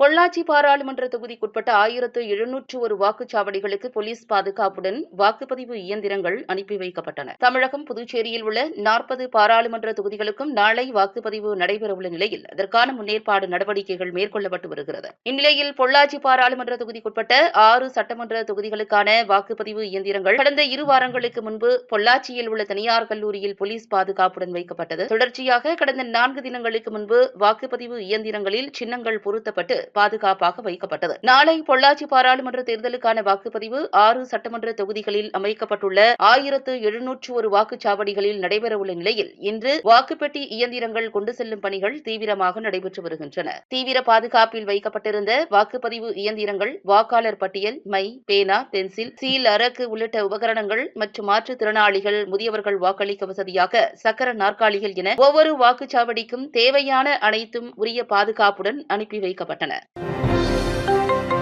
பொள்ளாச்சி பாராளுமன்ற தொகுதிக்குட்பட்ட ஆயிரத்து எழுநூற்று ஒரு வாக்குச்சாவடிகளுக்கு போலீஸ் பாதுகாப்புடன் வாக்குப்பதிவு இயந்திரங்கள் அனுப்பி வைக்கப்பட்டன. தமிழகம் புதுச்சேரியில் உள்ள நாற்பது பாராளுமன்ற தொகுதிகளுக்கும் நாளை வாக்குப்பதிவு நடைபெறவுள்ள நிலையில் அதற்கான முன்னேற்பாடு நடவடிக்கைகள் மேற்கொள்ளப்பட்டு வருகிறது. இந்நிலையில் பொள்ளாச்சி பாராளுமன்ற தொகுதிக்குட்பட்ட ஆறு சட்டமன்ற தொகுதிகளுக்கான வாக்குப்பதிவு இயந்திரங்கள் கடந்த இரு வாரங்களுக்கு முன்பு பொள்ளாச்சியில் உள்ள தனியார் கல்லூரியில் போலீஸ் பாதுகாப்புடன் வைக்கப்பட்டது. தொடர்ச்சியாக கடந்த நான்கு தினங்களுக்கு முன்பு வாக்குப்பதிவு இயந்திரங்களில் சின்னங்கள் பொருத்தப்பட்டு பாதுகாப்பாக வைக்கப்பட்டது. நாளை பொள்ளாச்சி பாராளுமன்ற தேர்தலுக்கான வாக்குப்பதிவு ஆறு சட்டமன்ற தொகுதிகளில் அமைக்கப்பட்டுள்ள ஆயிரத்து எழுநூற்று ஒரு வாக்குச்சாவடிகளில் நடைபெறவுள்ள நிலையில் இன்று வாக்குப்பெட்டி இயந்திரங்கள் கொண்டு செல்லும் பணிகள் தீவிரமாக நடைபெற்று வருகின்றன. தீவிர பாதுகாப்பில் வைக்கப்பட்டிருந்த வாக்குப்பதிவு இயந்திரங்கள் வாக்காளர் பட்டியல் மை பேனா பென்சில் சீல் அரக்கு உள்ளிட்ட உபகரணங்கள் மற்றும் மாற்றுத்திறனாளிகள் முதியவர்கள் வாக்களிக்க வசதியாக சக்கர நாற்காலிகள் என ஒவ்வொரு வாக்குச்சாவடிக்கும் தேவையான அனைத்தும் உரிய பாதுகாப்புடன் அனுப்பி வைக்கப்பட்டன. あら?